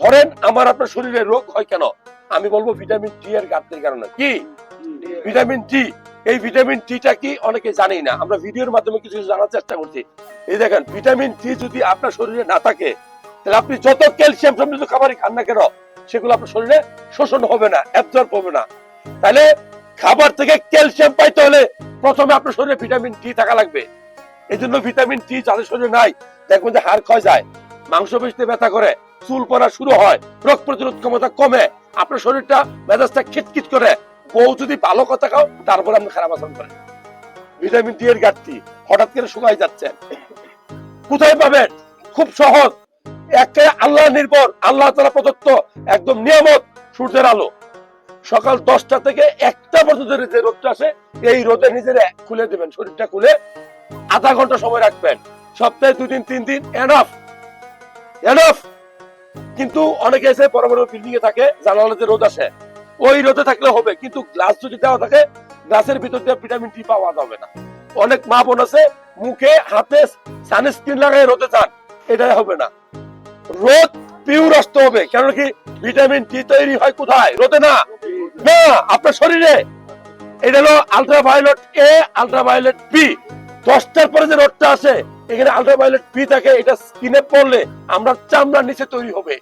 ধরেন আমার আপনার শরীরে রোগ হয় কেন? আমি বলব ভিটামিন ডি এর ঘাটতির কারণে। কি? ভিটামিন ডি এই ভিটামিন ডিটা কি অনেকে জানেই না। আমরা ভিডিওর মাধ্যমে কিছু জানার চেষ্টা করছি। এই দেখেন, ভিটামিন ডি যদি আপনার শরীরে না থাকে, তাহলে আপনি যত ক্যালসিয়াম সমৃদ্ধ খাবারই খান না কেন, সেগুলো আপনার শরীরে শোষণ হবে না অ্যাবজর্ব হবে না। তাহলে খাবার থেকে ক্যালসিয়াম পাইতে হলে প্রথমে আপনার শরীরে ভিটামিন ডি থাকা লাগবে। এই জন্য ভিটামিন ডি যাদের শরীরে নাই, দেখবেন যে হাড় ক্ষয় যায় মাংস পেশিতে ব্যথা করে চুল পড়া শুরু হয়, রোগ প্রতিরোধ ক্ষমতা কমে, আপনার শরীরটা মেজাজটা খিটখিট করে। বউ যদি ভালো কথা খাও, তারপরে আপনি খারাপ আচরণ করেন। ভিটামিন ডি এর ঘাটতি, হঠাৎ করে শুকাই যাচ্ছেন কোথায় পাবেন? খুব সহজ। একে আল্লাহ নির্ভর, আল্লাহ তালা প্রদত্ত একদম নিয়ামত, সূর্যের আলো। সকাল দশটা থেকে একটা পর্যন্ত যে রোদটা আসে, এই রোদে নিজের খুলে দেবেন, শরীরটা খুলে আধা ঘণ্টা সময় রাখবেন। সপ্তাহে দুই দিন তিন দিন এনাফ এনাফ কিন্তু অনেকে এসে বড় বড় বিল্ডিং এ থাকে জানালাতে রোদ আসে, ওই রোদে থাকলে হবে, কিন্তু গ্লাস যদি দেওয়া থাকে গ্লাসের ভিতর দিয়ে ভিটামিন ডি পাওয়া যাবে না। অনেক মা বোন আছে, মুখে, হাতে সানস্ক্রিন লাগাই রোদে যান, এটাই হবে না। রোদ পিউর আসতে হবে কেন কি ভিটামিন ডি তৈরি হয় কোথায়? রোদে না। না, আপনার শরীরে। এটা হলো আলট্রাভায়োলেট এ আলট্রাভায়োলেট বি দশটার পরে যে রোদটা আসে এখানে আলট্রাভায়োলেট পি থাকে এটা স্কিনে পড়লে আমরা চামড়ার নিচে তৈরি হবে।